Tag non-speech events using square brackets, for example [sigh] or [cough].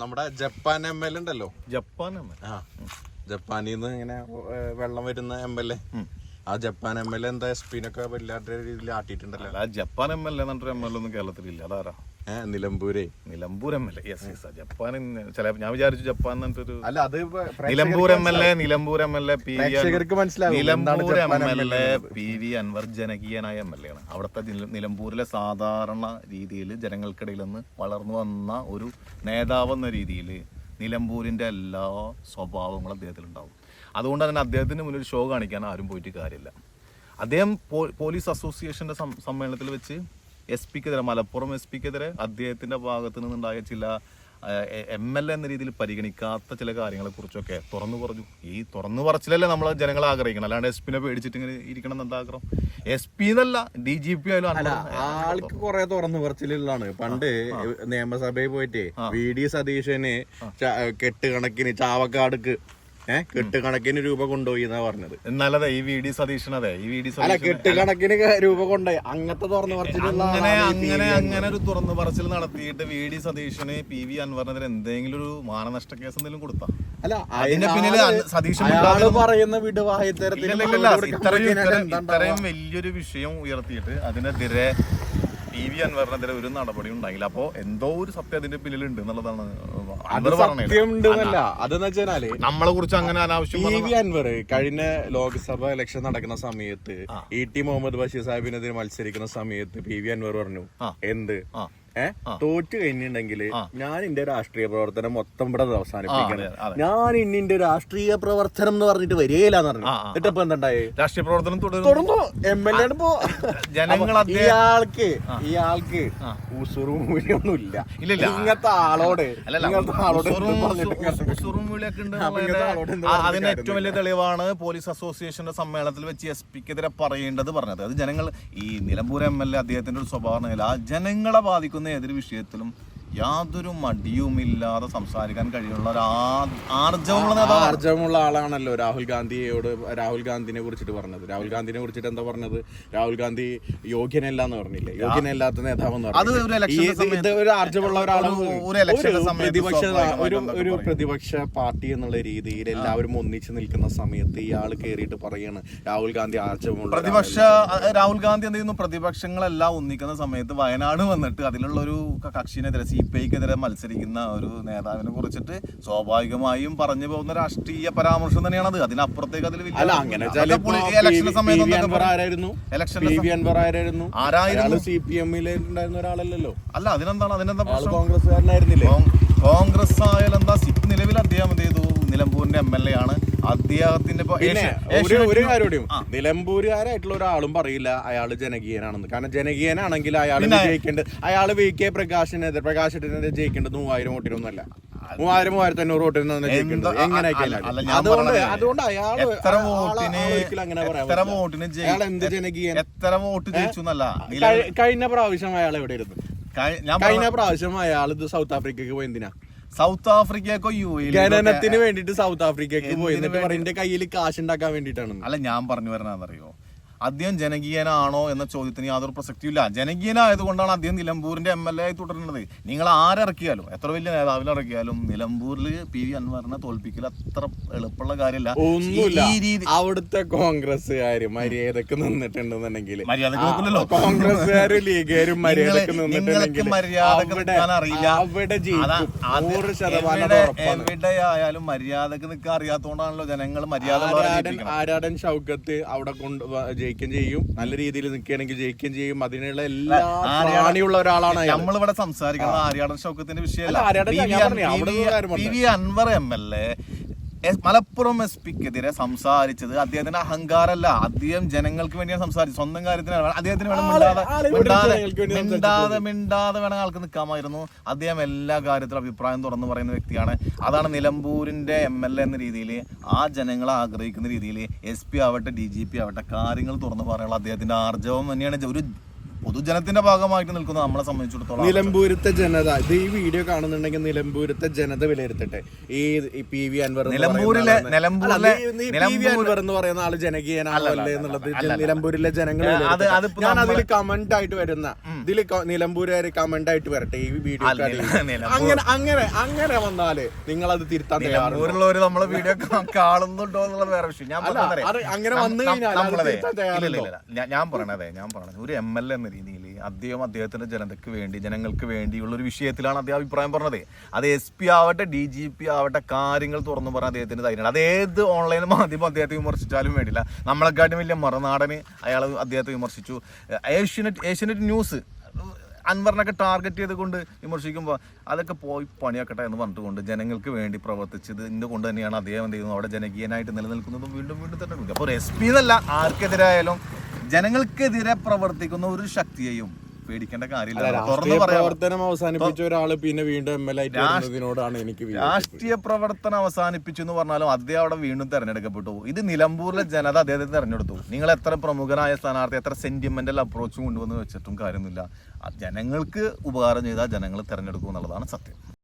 നമ്മുടെ Japan M L ഉണ്ടല്ലോ. Japan M L. ആ ജപ്പാനിൽ നിന്ന് ഇങ്ങനെ വെള്ളം വരുന്ന എം എൽ എ. ആ ജപ്പാൻ എം എൽ എ എന്താ എസ് പിന്നൊക്കെ വല്ലാത്ത രീതിയിൽ ആട്ടിയിട്ടുണ്ടല്ലോ. ആ ജപ്പാൻ എം എൽ എ എന്നിട്ടൊരു എം എൽ ഒന്നും കേരളത്തിലില്ല. അതാരാ? നിലമ്പൂരേ. Nilambur M L A. Yes yes Japan ചില ഞാൻ വിചാരിച്ചു ജപ്പാൻ എന്നിട്ടൊരു അല്ല അത് Nilambur M L A Nilambur M L A P Nilambur M L A P V Anvar ജനകീയനായ M L A ആണ്. അവിടുത്തെ നിലമ്പൂരിലെ സാധാരണ രീതിയിൽ ജനങ്ങൾക്കിടയിൽ നിന്ന് വളർന്നു വന്ന ഒരു നേതാവ് എന്ന രീതിയിൽ നിലമ്പൂരിന്റെ എല്ലാ സ്വഭാവങ്ങളും അദ്ദേഹത്തിൽ അദ്ദേഹത്തിലുണ്ടാവും അതുകൊണ്ട് തന്നെ അദ്ദേഹത്തിന് മുന്നിൽ ഷോ കാണിക്കാൻ ആരും പോയിട്ട് കാര്യമില്ല. അദ്ദേഹം പോലീസ് അസോസിയേഷന്റെ സമ്മേളനത്തിൽ വെച്ച് എസ് പിക്കെതിരെ മലപ്പുറം എസ് പിക്കെതിരെ അദ്ദേഹത്തിന്റെ ഭാഗത്തു നിന്നുണ്ടായ ചില എം എൽ എ എന്ന രീതിയിൽ പരിഗണിക്കാത്ത ചില കാര്യങ്ങളെക്കുറിച്ചൊക്കെ തുറന്നു പറഞ്ഞു. ഈ തുറന്നു പറച്ചിലല്ലേ നമ്മൾ ജനങ്ങളെ ആഗ്രഹിക്കണം അല്ലാണ്ട് എസ് പിനെ പേടിച്ചിട്ട് ഇങ്ങനെ ഇരിക്കണം എന്ന് എന്താ ആഗ്രഹം? എസ് പി എന്നല്ല ഡി ജി പി ആയാലും ആൾക്ക് കുറെ തുറന്നു പറച്ചിലുള്ളതാണ് പണ്ട് നിയമസഭയിൽ പോയിട്ട് വി. ഡി. സതീശന് കെട്ടുകണക്കിന് ചാവക്കാടുക്ക് ഏഹ് കെട്ടുകണക്കിന് രൂപ കൊണ്ടുപോയി എന്നാ പറഞ്ഞത്. എന്നാലതെ ഈ വി ഡി സതീഷൻ അതെ ഈ വി ഡി അല്ല കെട്ടുകണക്കിന് രൂപ കൊണ്ടുപോയി. അങ്ങനത്തെ തുറന്നു പറച്ചിലുള്ള അങ്ങനെ അങ്ങനെ അങ്ങനെ ഒരു തുറന്നു പറച്ചിൽ നടത്തിയിട്ട് വി ഡി സതീഷന് പി വി അൻവറിനെതിരെ എന്തെങ്കിലും ഒരു മാനനഷ്ട കേസ് എന്തെങ്കിലും കൊടുത്താ? അല്ല അതിന്റെ പിന്നിൽ സതീശൻ അയാൾ പറയുന്ന ഉണ്ടാവുക? ഇത്രയും വലിയൊരു വിഷയം ഉയർത്തിയിട്ട് അതിനെതിരെ പി വി അൻവറിനെതിരെ ഒരു നടപടി ഉണ്ടായില്ല. അപ്പോ എന്തോ ഒരു സത്യം അതിന്റെ പിന്നിലുണ്ട് എന്നുള്ളതാണ് അൻവർ അതെന്ന് വെച്ചാൽ നമ്മളെ കുറിച്ച് അങ്ങനെ അനാവശ്യം വി അൻവർ കഴിഞ്ഞ ലോക്സഭ ഇലക്ഷൻ നടക്കുന്ന സമയത്ത് ഇ ടി മുഹമ്മദ് ബഷീർ സാഹിബിനെതിരെ മത്സരിക്കുന്ന സമയത്ത് പി വി അൻവർ പറഞ്ഞു എന്ത്? തോറ്റു കഴിഞ്ഞിട്ടുണ്ടെങ്കിൽ ഞാൻ എന്റെ രാഷ്ട്രീയ പ്രവർത്തനം മൊത്തം ഇവിടെ അവസാനിപ്പിക്കണം. ഞാൻ ഇനി എന്റെ രാഷ്ട്രീയ പ്രവർത്തനം എന്ന് പറഞ്ഞിട്ട് വരികയില്ലാന്ന് പറഞ്ഞു. എന്നിട്ട് ഇപ്പൊ എന്തുണ്ടായി? രാഷ്ട്രീയ പ്രവർത്തനം തുടർന്നു. എം എൽ എ ജനങ്ങൾ ഇയാൾക്ക് ഇയാൾക്ക് ഉസുറും മൂല്യൊന്നും ഇല്ല ഇങ്ങനത്തെ ആളോട് ഇങ്ങനത്തെ അതിന് ഏറ്റവും വലിയ തെളിവാണ് പോലീസ് അസോസിയേഷന്റെ സമ്മേളനത്തിൽ വെച്ച് എസ് പിക്കെതിരെ പറയേണ്ടത് പറഞ്ഞത്. അത് ജനങ്ങൾ ഈ നിലമ്പൂർ എം എൽ എ അദ്ദേഹത്തിന്റെ ഒരു സ്വഭാവം ആ ജനങ്ങളെ ബാധിക്കുന്ന ഏതൊരു വിഷയത്തിലും യാതൊരു മടിയുമില്ലാതെ സംസാരിക്കാൻ കഴിയുള്ള ഒരു ആർജവമുള്ള ആളാണല്ലോ രാഹുൽ ഗാന്ധിയോട് രാഹുൽ ഗാന്ധിനെ കുറിച്ചിട്ട് പറഞ്ഞത്. രാഹുൽ ഗാന്ധിനെ കുറിച്ചിട്ട് എന്താ പറഞ്ഞത്? രാഹുൽ ഗാന്ധി യോഗ്യനല്ല എന്ന് പറഞ്ഞില്ലേ യോഗ്യനല്ലാത്ത നേതാവെന്ന് അത് ഒരു ഇത് ആർജവമുള്ള പ്രതിപക്ഷ ഒരു ഒരു പ്രതിപക്ഷ പാർട്ടി എന്നുള്ള രീതിയിൽ എല്ലാവരും ഒന്നിച്ചു നിൽക്കുന്ന സമയത്ത് ഇയാൾ കേറിയിട്ട് പറയാണ് രാഹുൽ ഗാന്ധി ആർജവമുള്ള പ്രതിപക്ഷ രാഹുൽ ഗാന്ധി എന്ത് ചെയ്യുന്നു? പ്രതിപക്ഷങ്ങളെല്ലാം ഒന്നിക്കുന്ന സമയത്ത് വയനാട് വന്നിട്ട് അതിലുള്ള ഒരു കക്ഷിനെതിരെ സി പി ഐക്കെതിരെ മത്സരിക്കുന്ന ഒരു നേതാവിനെ കുറിച്ചിട്ട് സ്വാഭാവികമായും പറഞ്ഞു പോകുന്ന രാഷ്ട്രീയ പരാമർശം തന്നെയാണത് അതിനപ്പുറത്തേക്ക് അതിൽ ഇലക്ഷന്റെ സമയത്ത്? ആരായിരുന്നു? സി പി എമ്മിലുണ്ടായിരുന്ന ഒരാളല്ലോ ഒരാളല്ലല്ലോ. അല്ല അതിനെന്താണ്? അതിനെന്താ കോൺഗ്രസ് കോൺഗ്രസ്സുകാരനായിരുന്നില്ലേ കോൺ- കോൺഗ്രസ് ആയാലും എന്താ സിപ് നിലവിൽ അദ്ദേഹം എന്ത് ചെയ്തു നിലമ്പൂരിന്റെ എം എൽ എ ആണ് പിന്നെ ഒരു കാര്യം നിലമ്പൂരുകാരായിട്ടുള്ള ഒരാളും പറയില്ല അയാൾ ജനകീയനാണെന്ന്. കാരണം ജനകീയനാണെങ്കിൽ അയാൾ ജയിക്കേണ്ടത് അയാൾ വി കെ പ്രകാശിനെതിരെ പ്രകാശിനെതിരെ ജയിക്കേണ്ടത് മൂവായിരം വോട്ടിനൊന്നല്ല മൂവായിരം മൂവായിരത്തി അഞ്ഞൂറ് അതുകൊണ്ട് അതുകൊണ്ട് അയാൾ എത്ര വോട്ടിന് എത്ര. വോട്ടിന് എത്ര വോട്ട് ജയിച്ചു എന്നല്ല കഴിഞ്ഞ പ്രാവശ്യം അയാൾ എവിടെ ഇരുന്നു കഴിഞ്ഞ പ്രാവശ്യം അയാൾ ഇത് സൗത്ത് ആഫ്രിക്കക്ക് പോയി എന്തിനാ? സൗത്ത് ആഫ്രിക്കക്കോ യു ഖനനത്തിന് വേണ്ടിട്ട് സൗത്ത് ആഫ്രിക്കക്ക് പോയി. എന്നിട്ട് എന്റെ കയ്യിൽ കാശ് ഉണ്ടാക്കാൻ വേണ്ടിട്ടാണ് അല്ല ഞാൻ പറഞ്ഞു വരണതറിയോ അദ്ദേഹം ജനകീയനാണോ എന്ന ചോദ്യത്തിന് യാതൊരു പ്രസക്തിയില്ല ജനകീയനായതുകൊണ്ടാണ് അദ്ദേഹം നിലമ്പൂരിന്റെ എം എൽ എ ആയി തുടരുന്നത്. നിങ്ങൾ ആരിറക്കിയാലും എത്ര വലിയ നേതാവിൽ ഇറക്കിയാലും നിലമ്പൂരിൽ പി വി അൻവറിനെ തോൽപ്പിക്കൽ അത്ര എളുപ്പമുള്ള കാര്യമല്ല. ഒന്നുമില്ല. ഈ രീതി അവിടുത്തെ കോൺഗ്രസ്സുകാര് മര്യാദയ്ക്ക് നിന്നിട്ടുണ്ടെന്നുണ്ടെങ്കിൽ. മര്യാദയ്ക്ക് നിൽക്കില്ലല്ലോ. കോൺഗ്രസ്സുകാരും [laughs] ലീഗുകാരും മര്യാദയ്ക്ക് നിങ്ങൾ നിന്നിട്ടുണ്ടെങ്കിൽ നിങ്ങൾക്ക് മര്യാദയ്ക്ക് അവിടെ- നിൽക്കാൻ അറിയില്ല. അവിടെ അതാ- ജയിക്കും. അത് നൂറ് ശതമാനം എവിടെ- ഉറപ്പാണ്. എവിടെ ആയാലും മര്യാദയ്ക്ക് നിൽക്കാൻ അറിയാത്തോണ്ടാണല്ലോ ജനങ്ങൾ മര്യാദ ആരാടൻ ആരാടൻ ഷൗക്കത്ത് അവിടെ കൊണ്ട് വ- ജയിക്കുകയും ചെയ്യും. നല്ല രീതിയിൽ നിൽക്കുകയാണെങ്കിൽ ജയിക്കുകയും ചെയ്യും. അതിനുള്ള എല്ലാ പ്രാണിയുള്ള ഒരാളാണ് അയാൾ. നമ്മളിവിടെ സംസാരിക്കുന്നത് ആര്യാടൻ ഷൗക്കത്തിന്റെ അല്ല, ആര്യാടൻ ഞാൻ പറഞ്ഞു, അവിടെ ഒരു കാര്യം വിഷയമല്ല P V Anvar M L A Malappuram S പിക്കെതിരെ സംസാരിച്ചത് അദ്ദേഹത്തിന്റെ അഹങ്കാരമല്ല. അദ്ദേഹം ജനങ്ങൾക്ക് വേണ്ടിയാണ് സംസാരിച്ചത്. സ്വന്തം കാര്യത്തിന് അദ്ദേഹത്തിന് വേണം മിണ്ടാതെ മിണ്ടാതെ മിണ്ടാതെ മിണ്ടാതെ വേണം ആൾക്ക് നിൽക്കാമായിരുന്നു. അദ്ദേഹം എല്ലാ കാര്യത്തിലും അഭിപ്രായം തുറന്നു പറയുന്ന വ്യക്തിയാണ്. അതാണ് നിലമ്പൂരിന്റെ എം എൽ എ എന്ന രീതിയിൽ ആ ജനങ്ങളെ ആഗ്രഹിക്കുന്ന രീതിയിൽ എസ് പി ആവട്ടെ ഡി ജി പി ആവട്ടെ കാര്യങ്ങൾ തുറന്നു പറയാനുള്ള അദ്ദേഹത്തിന്റെ ആർജവം തന്നെയാണ്. ഒരു പൊതുജനത്തിന്റെ ഭാഗമായിട്ട് നിൽക്കുന്ന നമ്മളെ സംബന്ധിച്ചിടത്തോളം നിലമ്പൂരത്തെ ജനത ഇത് ഈ വീഡിയോ കാണുന്നുണ്ടെങ്കിൽ നിലമ്പൂരത്തെ ജനത വിലയിരുത്തട്ടെ. ഈ പി വി അൻവർ നിലമ്പൂരിലെ- നിലമ്പൂരിലെ- പി വി അൻവർ എന്ന് പറയുന്ന ആൾ ജനകീയനാണല്ലേ എന്നുള്ളത്. നിലമ്പൂരിലെ ജനങ്ങൾ. ഞാൻ അതിൽ കമന്റ് ആയിട്ട് വരുന്ന ഇതിൽ നിലമ്പൂരുകാർ കമന്റ് ആയിട്ട് വരട്ടെ ഈ വീഡിയോ അങ്ങനെ അങ്ങനെ അങ്ങനെ വന്നാൽ നിങ്ങൾ അത് തിരുത്താൻ തയ്യാറുണ്ടോ നിലമ്പൂരിലുള്ളവര് നമ്മളെ വീഡിയോ കാണുന്നുണ്ടോ എന്നുള്ളത് വേറെ വിഷയം. ഞാൻ അങ്ങനെ വന്നു കഴിഞ്ഞാൽ. ഞാൻ- പറയണതേ ഞാൻ പറയണത് ഒരു എം എൽ എ അദ്ദേഹം അദ്ദേഹത്തിന്റെ ജനതയ്ക്ക് വേണ്ടി ജനങ്ങൾക്ക് വേണ്ടിയുള്ള ഒരു വിഷയത്തിലാണ് അദ്ദേഹം അഭിപ്രായം പറഞ്ഞത്. അത് എസ് പി ആവട്ടെ ഡി ജി പി ആവട്ടെ കാര്യങ്ങൾ തുറന്നു പറഞ്ഞാൽ അദ്ദേഹത്തിന്റെ ധൈര്യമാണ്. അത് ഏത് ഓൺലൈൻ മാധ്യമം അദ്ദേഹത്തെ വിമർശിച്ചാലും വേണ്ടില്ല. നമ്മളെക്കാട്ടും വലിയ മറുനാടന് അയാൾ അദ്ദേഹത്തെ വിമർശിച്ചു. ഏഷ്യനെറ്റ് ഏഷ്യനെറ്റ് ന്യൂസ് അൻവറിനൊക്കെ ടാർഗറ്റ് ചെയ്തുകൊണ്ട് വിമർശിക്കുമ്പോൾ അതൊക്കെ പോയി പണിയാക്കട്ടെ എന്ന് പറഞ്ഞുകൊണ്ട് ജനങ്ങൾക്ക് വേണ്ടി പ്രവർത്തിച്ചത് കൊണ്ട് തന്നെയാണ് അദ്ദേഹം എന്ത് ചെയ്യുന്നത്. അവിടെ ജനകീയനായിട്ട് നിലനിൽക്കുന്നതും വീണ്ടും വീണ്ടും തന്നെ അപ്പോൾ എസ് പി എന്നല്ല ആർക്കെതിരായാലും ജനങ്ങൾക്കെതിരെ പ്രവർത്തിക്കുന്ന ഒരു ശക്തിയെയും പേടിക്കേണ്ട കാര്യമില്ല. തുറന്നു പ്രവർത്തനം അവസാനിപ്പിച്ച ഒരാൾ പിന്നെ വീണ്ടും എം എൽ വരുന്നതിനോടാണ് എനിക്ക്. രാഷ്ട്രീയ പ്രവർത്തനം അവസാനിപ്പിച്ചു എന്ന് പറഞ്ഞാലും അദ്ദേഹം അവിടെ വീണ്ടും തെരഞ്ഞെടുക്കപ്പെട്ടു. ഇത് നിലമ്പൂരിലെ ജനത അദ്ദേഹത്തെ തെരഞ്ഞെടുത്തു. നിങ്ങൾ എത്ര പ്രമുഖനായ സ്ഥാനാർത്ഥി എത്ര സെന്റിമെന്റൽ അപ്രോച്ച് കൊണ്ടുവന്ന് വെച്ചിട്ടും കാര്യമൊന്നുമില്ല. ജനങ്ങൾക്ക് ഉപകാരം ചെയ്താൽ ജനങ്ങൾ തെരഞ്ഞെടുക്കും എന്നുള്ളതാണ് സത്യം.